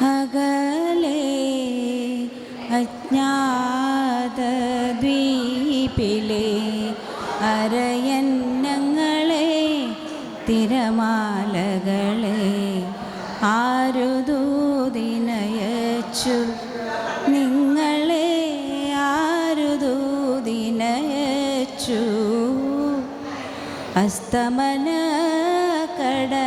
അകലെ അജ്ഞാത ദ്വീപിലെ അരയന്നങ്ങളെ തിരമാലകളെ ആരുദൂതിനയച്ചു നിങ്ങളെ ആരുദൂതിനയച്ചു അസ്തമന കടലിനകലെ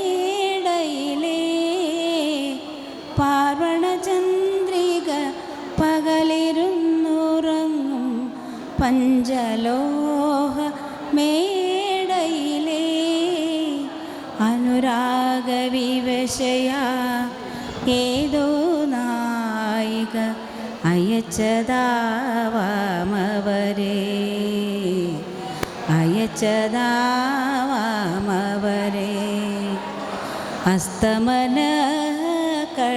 പാർവണചന്ദ്രിക പകലിരുന്നുറങ്ങും പഞ്ചലോഹ മേടയിലെ. അനുരാഗവിവശയ ഏതോ നായിക അയച്ചതാവാമവരെ. അയച്ചതാവാമവരെ. അസ്തമന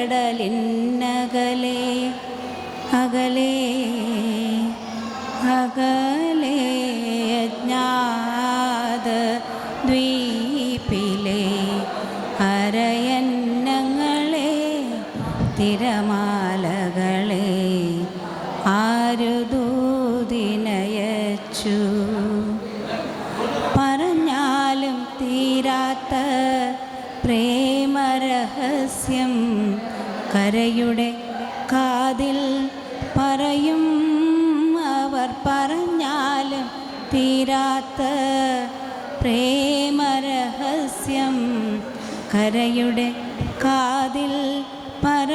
കടലിനകലെ അകലെ അകലെ അജ്ഞാത ദ്വീപിലെ അരയന്നങ്ങളെ തിരമാലകളെ ആരുദൂതിനയച്ചു പറഞ്ഞാലും തീരാത്ത പ്രേമരഹസ്യം കരയുടെ കാതിൽ പറയും അവർ പറഞ്ഞാലും തീരാത്ത പ്രേമരഹസ്യം. കരയുടെ കാതിൽ പറ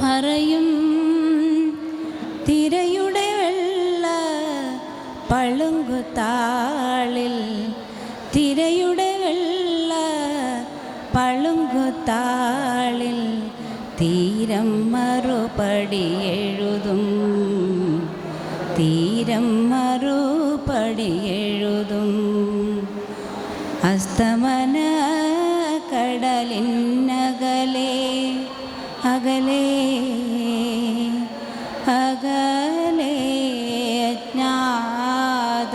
പറയും തിരയുടെ വെള്ള പളുങ്കുത്താളിൽ തിരയുടെ വെള്ള പളുങ്കുത്താളിൽ തീരം മറുപടി എഴുതും. തീരം മറുപടി എഴുതും. അസ്തമന കടലിനകലെ അകലെ അകലെ അജ്ഞാത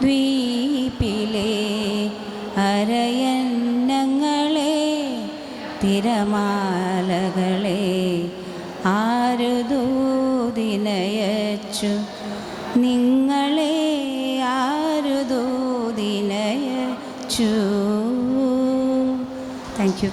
ദ്വീപിലെ അരയന്നങ്ങളെ തിരമാലകളെ ആരുദൂതിനയച്ചു നിങ്ങളെ ആരുദൂതിനയച്ചു താങ്ക് യു